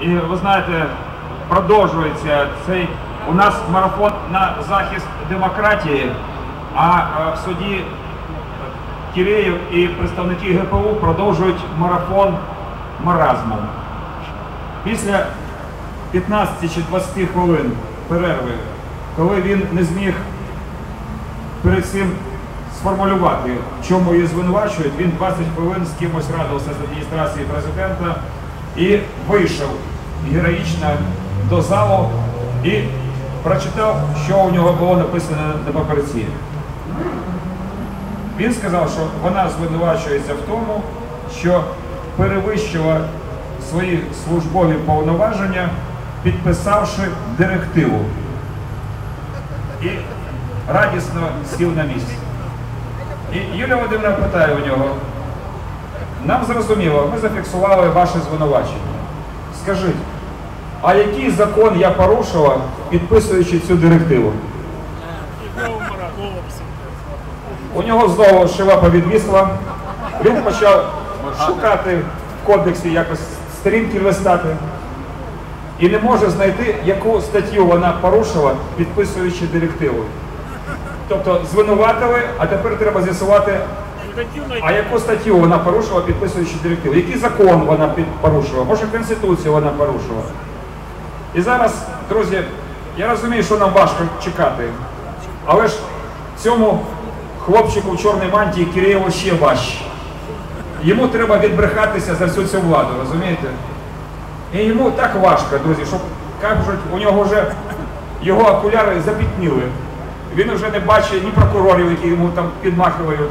І ви знаєте, продовжується цей у нас марафон на захист демократії, а е, в суді Киреєв і представники ГПУ продовжують марафон маразмом. Після 15 чи 20 хвилин перерви, коли він не зміг перед цим сформулювати, в чому її звинувачують, він 20 хвилин з кимось радився з адміністрації президента і вийшов героїчно до залу і прочитав, що у нього було написано на папірці. Він сказав, що вона звинувачується в тому, що перевищила свої службові повноваження, підписавши директиву. І радісно сів на місці. І Юлія Володимирівна питає у нього, нам зрозуміло, ми зафіксували ваше звинувачення. Скажіть, а який закон я порушила, підписуючи цю директиву? У нього знову шивапа відвісла. Він почав шукати в кодексі якось сторінки листати і не може знайти, яку статтю вона порушила, підписуючи директиву. Тобто звинуватили, а тепер треба з'ясувати, а яку статтю вона порушила, підписуючи директиву? Який закон вона порушила? Може Конституцію вона порушила? І зараз, друзі, я розумію, що нам важко чекати, але ж цьому хлопчику в чорній мантії Киреєву ще важче. Йому треба відбрехатися за всю цю владу, розумієте? І йому так важко, друзі, що кажуть, у нього вже його окуляри запітніли. Він вже не бачить ні прокурорів, які йому там підмахують,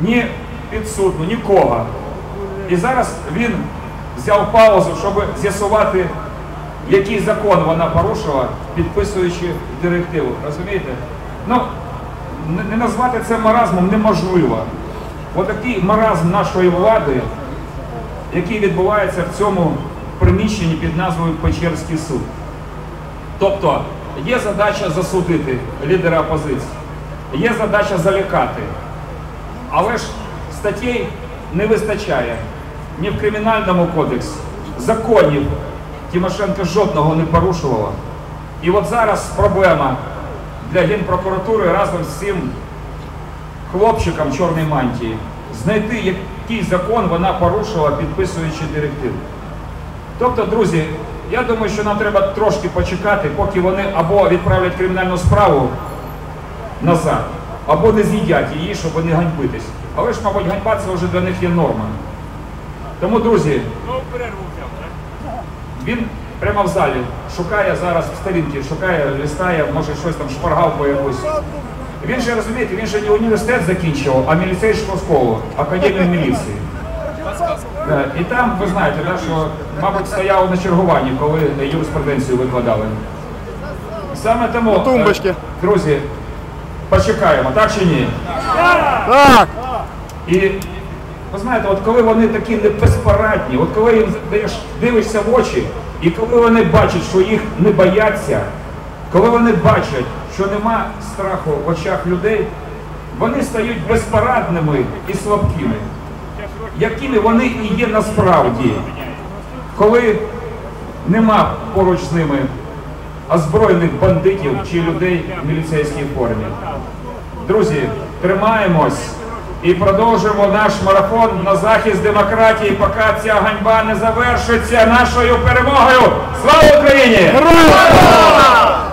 ні підсудну, нікого. І зараз він взяв паузу, щоб з'ясувати, який закон вона порушила, підписуючи директиву. Розумієте? Ну, не- назвати це маразмом неможливо. Отакий маразм нашої влади, який відбувається в цьому приміщенні під назвою Печерський суд. Тобто є задача засудити лідера опозиції, є задача залякати. Але ж статей не вистачає ні в кримінальному кодексі, законів Тимошенко жодного не порушувала. І от зараз проблема для Генпрокуратури разом з цим хлопчиком в чорній мантії знайти, який закон вона порушила, підписуючи директиву. Тобто, друзі, я думаю, що нам треба трошки почекати, поки вони або відправлять кримінальну справу назад, або не з'їдять її, щоб не ганьбитись. Але ж, мабуть, ганьба це вже для них є норма. Тому, друзі, він прямо в залі шукає зараз в сторінки, шукає, листає, може щось там шпаргалку якусь. Він же розумієте, він же не університет закінчував, а міліцейську школу, академію міліції. Е, І там, ви знаєте, да, що, мабуть, стояв на чергуванні, коли юриспруденцію викладали. Саме тому, е, друзі, почекаємо, так чи ні? Так! І ви знаєте, от коли вони такі безпарадні, от коли їм даєш, дивишся в очі, і коли вони бачать, що їх не бояться, коли вони бачать, що нема страху в очах людей, вони стають безпарадними і слабкими, якими вони і є насправді, коли нема поруч з ними озброєних бандитів чи людей в міліцейській формі. Друзі, тримаємось і продовжуємо наш марафон на захист демократії, поки ця ганьба не завершиться нашою перемогою. Слава Україні! Героям!